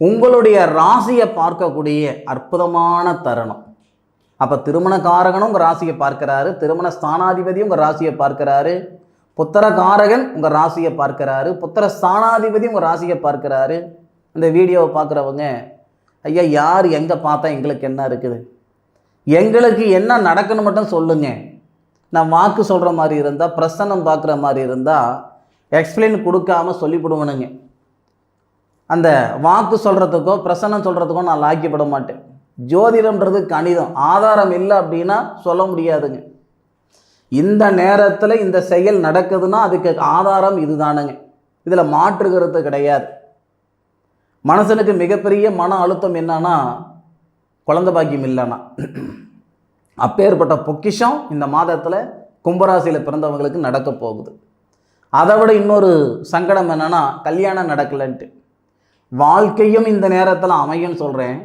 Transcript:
உங்களுடைய ராசியை பார்க்கக்கூடிய அற்புதமான தருணம். அப்போ திருமணக்காரகனும் உங்கள் ராசியை பார்க்கிறாரு திருமண ஸ்தானாதிபதியும் உங்கள் ராசியை பார்க்கிறாரு புத்திரகாரகன் உங்கள் ராசியை பார்க்கிறாரு புத்திர ஸ்தானாதிபதி உங்கள் ராசியை பார்க்கிறாரு. இந்த வீடியோவை பார்க்குறவங்க ஐயா யார் எங்கே பார்த்தா எங்களுக்கு என்ன இருக்குது? எங்களுக்கு என்ன நடக்குன்னு மட்டும் சொல்லுங்க. நான் வாக்கு சொல்கிற மாதிரி இருந்தால் பிரசன்னம் பார்க்குற மாதிரி இருந்தால் எக்ஸ்பிளைன் கொடுக்காம சொல்லிவிடுவனுங்க. அந்த வாக்கு சொல்கிறதுக்கோ பிரசன்னம் சொல்கிறதுக்கோ நான் லாக்கிப்பட மாட்டேன். ஜோதிடம்ன்றது கணிதம். ஆதாரம் இல்லை அப்படின்னா சொல்ல முடியாதுங்க. இந்த நேரத்தில் இந்த செயல் நடக்குதுன்னா அதுக்கு ஆதாரம் இதுதானுங்க. இதில் மாற்றுகிறது கிடையாது. மனசனுக்கு மிகப்பெரிய மன அழுத்தம் என்னன்னா குழந்த பாக்கியம் இல்லைன்னா. அப்பேற்பட்ட பொக்கிஷம் இந்த மாதத்தில் கும்பராசியில் பிறந்தவங்களுக்கு நடக்க போகுது. அதை விட இன்னொரு சங்கடம் என்னென்னா கல்யாணம் நடக்கலைன்ட்டு. வாழ்க்கையும் இந்த நேரத்தில் அமையும் சொல்கிறேன்